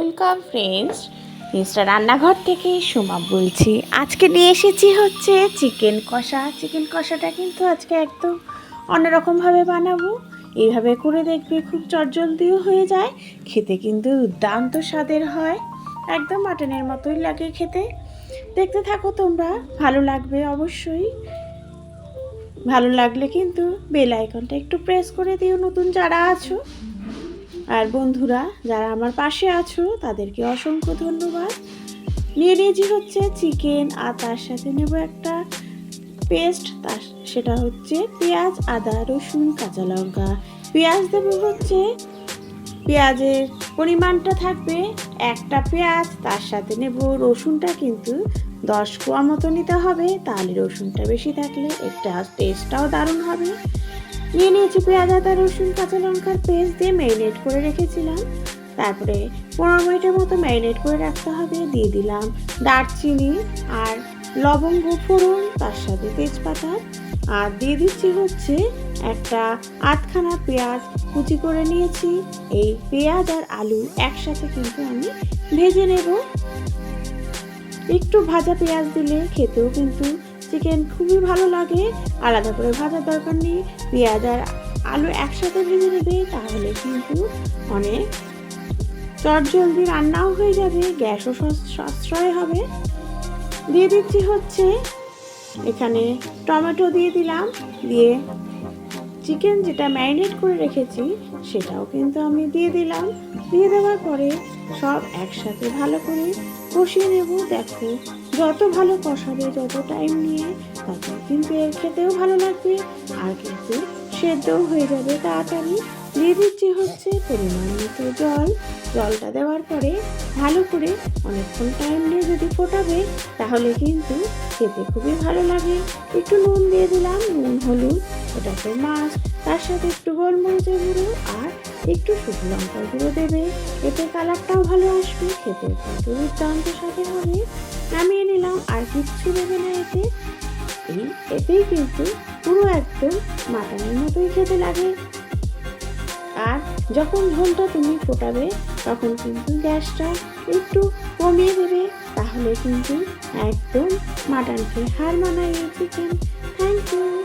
Welcome friends, mister রান্নাঘর থেকে সুমা বলছি। আজকে নিয়ে এসেছি হচ্ছে চিকেন কষা। চিকেন কষাটা কিন্তু আজকে একদম অন্যরকমভাবে বানাবো। এইভাবে করে দেখবে খুব চটজলদিও হয়ে যায়। খেতে কিন্তু দুর্দান্ত স্বাদের হয়। একদম মাটনের মতোই লাগে খেতে। দেখতে থাকো তোমরা, ভালো লাগবে অবশ্যই। ভালো লাগলে কিন্তু বেল আইকনটা একটু প্রেস করে দিও, নতুন যারা আছো। আর বন্ধুরা, যারা আমার পাশে আছো, তাদেরকে অসংখ্য ধন্যবাদ। নিয়ে নিয়েছি হচ্ছে চিকেন, আর তার সাথে নেব একটা পেস্ট, তার সেটা হচ্ছে পেঁয়াজ, আদা, রসুন, কাঁচা লঙ্কা। পেঁয়াজ দেবো হচ্ছে, পেঁয়াজের পরিমাণটা থাকবে একটা পেঁয়াজ, তার সাথে নেব রসুনটা কিন্তু দশ কোয়া মতো নিতে হবে, তাহলে রসুনটা বেশি থাকলে একটা টেস্টটাও দারুণ হবে। নিয়ে নিয়েছি পেঁয়াজ আদা রসুন, কাঁচা লঙ্কার পেস্ট দিয়ে ম্যারিনেট করে রেখেছিলাম। তারপরে পনেরো মিনিটের মতো ম্যারিনেট করে রাখতে হবে, দিয়ে দিলাম দারচিনি আর লবঙ্গ ফোড়ন, তার সাথে তেজপাতা। আর দিয়ে দিচ্ছি হচ্ছে একটা আধখানা পেঁয়াজ কুচি করে নিয়েছি। এই পেঁয়াজ আর আলু একসাথে কিন্তু আমি ভেজে নেব। একটু ভাজা পেঁয়াজ দিলে খেতেও কিন্তু চিকেন খুবই ভালো লাগে। আলাদা করে ভাজার দরকার নেই। পেঁয়াজ আর আলু একসাথে ভেজে নেবে, তাহলে কিন্তু অনেক চট জলদি রান্নাও হয়ে যাবে, গ্যাসও সাশ্রয় হবে। দিয়ে দিচ্ছি হচ্ছে, এখানে টমেটো দিয়ে দিলাম। দিয়ে চিকেন যেটা ম্যারিনেট করে রেখেছি, সেটাও কিন্তু আমি দিয়ে দিলাম। দিয়ে দেওয়ার পরে সব একসাথে ভালো করে কষিয়ে নেব। দেখো যত ভালো কষাবে, যত টাইম নিয়ে, তত কিন্তু এর খেতেও ভালো লাগবে। আর কিন্তু সেদ্ধও হয়ে যাবে তাড়াতাড়ি দিয়ে দিচ্ছি হচ্ছে পরিমাণ মতো জল। জলটা দেওয়ার পরে ভালো করে অনেকক্ষণ টাইম নিয়ে যদি ফোটাবে, তাহলে কিন্তু খেতে খুবই ভালো লাগে। একটু নুন দিয়ে দিলাম, নুন, হলুদ ওটা তো মাছ, তার সাথে একটু গোলমরিচের গুঁড়ো আর একটু শুকনো লঙ্কার গুঁড়ো দেবে, এতে কালারটাও ভালো আসবে, খেতে কিন্তু দুর্দান্ত সাথে হবে। নামিয়ে নিলাম, আর কিচ্ছু দেবে না এতে। এই, এতেই কিন্তু পুরো একদম মাটনের মতোই খেতে লাগে। আর যখন ঝোলটা তুমি ফোটাবে, তখন কিন্তু গ্যাসটা একটু কমিয়ে দেবে। তাহলে কিন্তু একদম মাটনকে হার মানায় এই চিকেন থ্যাংক ইউ